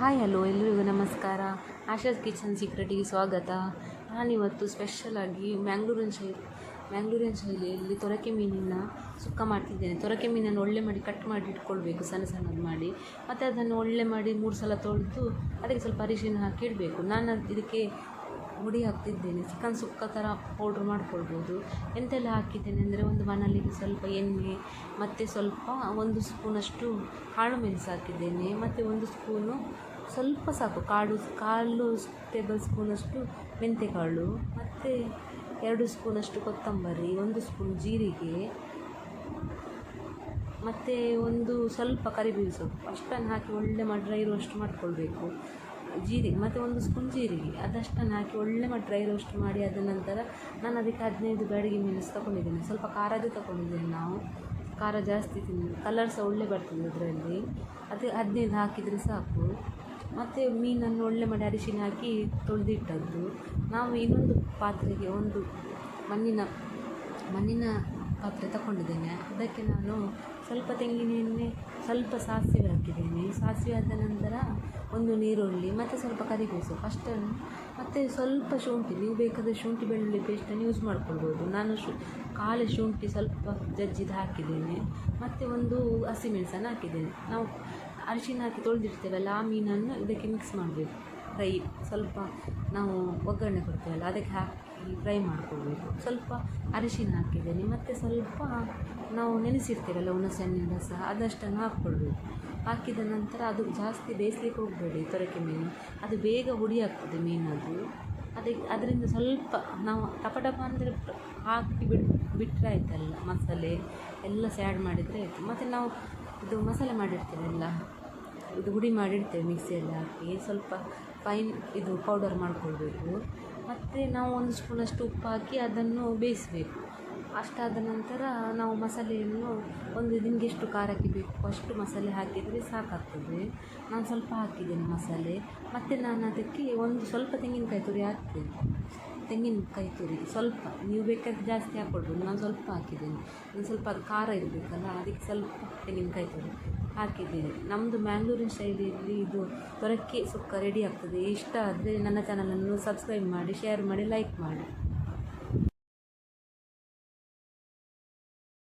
Hi, hello, ಎಲ್ರಿಗೂ ನಮಸ್ಕಾರ. Asha's kitchen ಸೀಕ್ರೆಟಿಗೆ ಸ್ವಾಗತ. ನಾನಿವತ್ತು ಸ್ಪೆಷಲಾಗಿ ಮ್ಯಾಂಗ್ಳೂರಿನ ಶೈಲಿ, ಮ್ಯಾಂಗ್ಳೂರಿನ ಶೈಲಿಯಲ್ಲಿ ತೊರಕೆ ಮೀನನ್ನು ಸುಕ್ಕ ಮಾಡ್ತಿದ್ದೇನೆ. ತೊರಕೆ ಮೀನನ್ನು ಒಳ್ಳೆ ಮಾಡಿ ಕಟ್ ಮಾಡಿ ಇಟ್ಕೊಳ್ಬೇಕು, ಸಣ್ಣ ಸಣ್ಣದು ಮಾಡಿ. ಮತ್ತು ಅದನ್ನು ಒಳ್ಳೆ ಮಾಡಿ ಮೂರು ಸಲ ತೊಳೆದು ಅದಕ್ಕೆ ಸ್ವಲ್ಪ ಅರಿಶಿನ ಹಾಕಿ ಇಡಬೇಕು. ನಾನು ಇದಕ್ಕೆ ಹುಡಿ ಹಾಕ್ತಿದ್ದೇನೆ. ಚಿಕನ್ ಸುಕ್ಕ ಥರ ಪೌಡ್ರ್ ಮಾಡ್ಕೊಳ್ಬೋದು. ಎಂತೆಲ್ಲ ಹಾಕಿದ್ದೇನೆ ಅಂದರೆ ಒಂದು ಬಾಣಲಿಗೆ ಸ್ವಲ್ಪ ಎಣ್ಣೆ, ಮತ್ತು ಸ್ವಲ್ಪ ಒಂದು ಸ್ಪೂನಷ್ಟು ಕಾಳು ಮೆಣಸು ಹಾಕಿದ್ದೇನೆ. ಮತ್ತು ಒಂದು ಸ್ಪೂನು ಸ್ವಲ್ಪ ಸಾಕು ಕಾಳು ಕಾಲು ಟೇಬಲ್ ಸ್ಪೂನಷ್ಟು ಮೆಂತೆಕಾಳು, ಮತ್ತು ಎರಡು ಸ್ಪೂನಷ್ಟು ಕೊತ್ತಂಬರಿ, ಒಂದು ಸ್ಪೂನ್ ಜೀರಿಗೆ, ಮತ್ತು ಒಂದು ಸ್ವಲ್ಪ ಕರಿಬೇವು ಸೊಪ್ಪು. ಅಷ್ಟನ್ನು ಹಾಕಿ ಒಳ್ಳೆ ಮಡ್ರ ಇರುವಷ್ಟು ಮಾಡಿಕೊಳ್ಬೇಕು. ಜೀರಿಗೆ, ಮತ್ತು ಒಂದು ಸ್ಪೂನ್ ಜೀರಿಗೆ. ಅದಷ್ಟನ್ನು ಹಾಕಿ ಒಳ್ಳೆ ಡ್ರೈ ರೋಸ್ಟ್ ಮಾಡಿ ಅದ ನಂತರ ನಾನು ಅದಕ್ಕೆ ಹದಿನೈದು ಬ್ಯಾಡಿಗೆ ಮೆಣಸು ತಗೊಂಡಿದ್ದೇನೆ ಸ್ವಲ್ಪ ಖಾರದ್ದು ತಗೊಂಡಿದ್ದೇನೆ ನಾವು. ಖಾರ ಜಾಸ್ತಿ ತಿಂದು ಕಲರ್ ಸಹ ಒಳ್ಳೆ ಬರ್ತದೆ ಅದರಲ್ಲಿ ಅದು, ಹದಿನೈದು ಹಾಕಿದರೆ ಸಾಕು. ಮತ್ತು ಮೀನನ್ನು ಒಳ್ಳೆ ಮಾಡಿ ಅರಿಶಿನ ಹಾಕಿ ತೊಳೆದಿಟ್ಟದ್ದು. ನಾವು ಇನ್ನೊಂದು ಪಾತ್ರೆಗೆ ಒಂದು ಮಣ್ಣಿನ ಮಣ್ಣಿನ ಪಾತ್ರೆ ತಗೊಂಡಿದ್ದೇನೆ. ಅದಕ್ಕೆ ನಾನು ಸ್ವಲ್ಪ ತೆಂಗಿನ ಎಣ್ಣೆ, ಸ್ವಲ್ಪ ಸಾಸಿವೆ ಹಾಕಿದ್ದೇನೆ. ಸಾಸಿವೆ ಆದ ನಂತರ ಒಂದು ನೀರುಳ್ಳಿ, ಮತ್ತು ಸ್ವಲ್ಪ ಕರಿಬೇಸು ಅಷ್ಟನ್ನು ಮತ್ತು ಸ್ವಲ್ಪ ಶುಂಠಿ. ನೀವು ಬೇಕಾದರೆ ಶುಂಠಿ ಬೆಳ್ಳುಳ್ಳಿ ಪೇಸ್ಟನ್ನು ಯೂಸ್ ಮಾಡ್ಕೊಳ್ಬೋದು. ನಾನು ಶು ಕಾಲು ಶುಂಠಿ ಸ್ವಲ್ಪ ಜಜ್ಜಿದು ಹಾಕಿದ್ದೇನೆ. ಮತ್ತು ಒಂದು ಹಸಿಮೆಣಸನ್ನು ಹಾಕಿದ್ದೇನೆ. ನಾವು ಅರಿಶಿನ ಹಾಕಿ ತೊಳೆದಿರ್ತೇವಲ್ಲ ಆ ಮೀನನ್ನು ಇದಕ್ಕೆ ಮಿಕ್ಸ್ ಮಾಡಬೇಕು. ಫ್ರೈ ಸ್ವಲ್ಪ ನಾವು ಒಗ್ಗರಣೆ ಕೊಡ್ತೇವಲ್ಲ ಅದಕ್ಕೆ ಹಾಕಿ ಫ್ರೈ ಮಾಡ್ಕೊಳ್ಬೇಕು. ಸ್ವಲ್ಪ ಅರಿಶಿನ ಹಾಕಿದ್ದೇನೆ. ಮತ್ತು ಸ್ವಲ್ಪ ನಾವು ನೆನೆಸಿರ್ತೇವಲ್ಲ ಹುಣಸೆ ಹಣ್ಣಿನ ರಸ, ಅದಷ್ಟನ್ನು ಹಾಕ್ಕೊಳ್ಬೇಕು. ಹಾಕಿದ ನಂತರ ಅದು ಜಾಸ್ತಿ ಬೇಯಿಸ್ಲಿಕ್ಕೆ ಹೋಗಬೇಡಿ ತೊರಕೆ ಮೀನು. ಅದು ಬೇಗ ಹುಡಿ ಆಗ್ತದೆ ಮೀನದು ಅದಕ್ಕೆ ಅದರಿಂದ ಸ್ವಲ್ಪ ನಾವು ಟಪ ಟಪ ಅಂದರೆ ಹಾಕಿ ಬಿಡ್ ಬಿಟ್ಟರೆ ಆಯ್ತಲ್ಲ ಮಸಾಲೆ, ಎಲ್ಲ ಸ್ಯಾಡ್ ಮಾಡಿದರೆ ಆಯಿತು. ಮತ್ತು ನಾವು ಇದು ಮಸಾಲೆ ಮಾಡಿರ್ತೇವಲ್ಲ ಇದು ಹುಡಿ ಮಾಡಿಡ್ತೇವೆ ಮಿಕ್ಸಿಯಲ್ಲಿ ಹಾಕಿ. ಸ್ವಲ್ಪ ಫೈನ್ ಇದು ಪೌಡರ್ ಮಾಡಿಕೊಳ್ಬೇಕು. ಮತ್ತು ನಾವು ಒಂದು ಸ್ಪೂನಷ್ಟು ಉಪ್ಪು ಹಾಕಿ ಅದನ್ನು ಬೇಯಿಸಬೇಕು. ಅಷ್ಟಾದ ನಂತರ ನಾವು ಮಸಾಲೆಯನ್ನು ಒಂದು ನಿಮಗೆ ಎಷ್ಟು ಖಾರಕ್ಕೆ ಬೇಕು ಅಷ್ಟು ಮಸಾಲೆ ಹಾಕಿದರೆ ಸಾಕಾಗ್ತದೆ. ನಾನು ಸ್ವಲ್ಪ ಹಾಕಿದ್ದೇನೆ ಮಸಾಲೆ. ಮತ್ತು ನಾನು ಅದಕ್ಕೆ ಒಂದು ಸ್ವಲ್ಪ ತೆಂಗಿನಕಾಯಿ ತುರಿ ಹಾಕ್ತೇನೆ. ತೆಂಗಿನಕಾಯಿ ತುರಿ, ಸ್ವಲ್ಪ, ನೀವು ಬೇಕಾದ್ರೆ ಜಾಸ್ತಿ ಹಾಕ್ಕೊಳ್ಬೋದು ನಾನು ಸ್ವಲ್ಪ ಹಾಕಿದ್ದೇನೆ. ಒಂದು ಸ್ವಲ್ಪ ಅದು ಖಾರ ಇರಬೇಕಲ್ಲ, ಅದಕ್ಕೆ ಸ್ವಲ್ಪ ತೆಂಗಿನಕಾಯಿ ತುರಿ ಹಾಕಿದ್ದೇನೆ. ನಮ್ಮದು ಮ್ಯಾಂಗ್ಳೂರಿನ ಶೈಲಿಯಲ್ಲಿ ಇದು ತೊರಕ್ಕೆ ಸುಕ್ಕ ರೆಡಿ ಆಗ್ತದೆ. ಇಷ್ಟ ಆದರೆ ನನ್ನ ಚಾನಲನ್ನು ಸಬ್ಸ್ಕ್ರೈಬ್ ಮಾಡಿ ಶೇರ್ ಮಾಡಿ ಲೈಕ್ ಮಾಡಿ.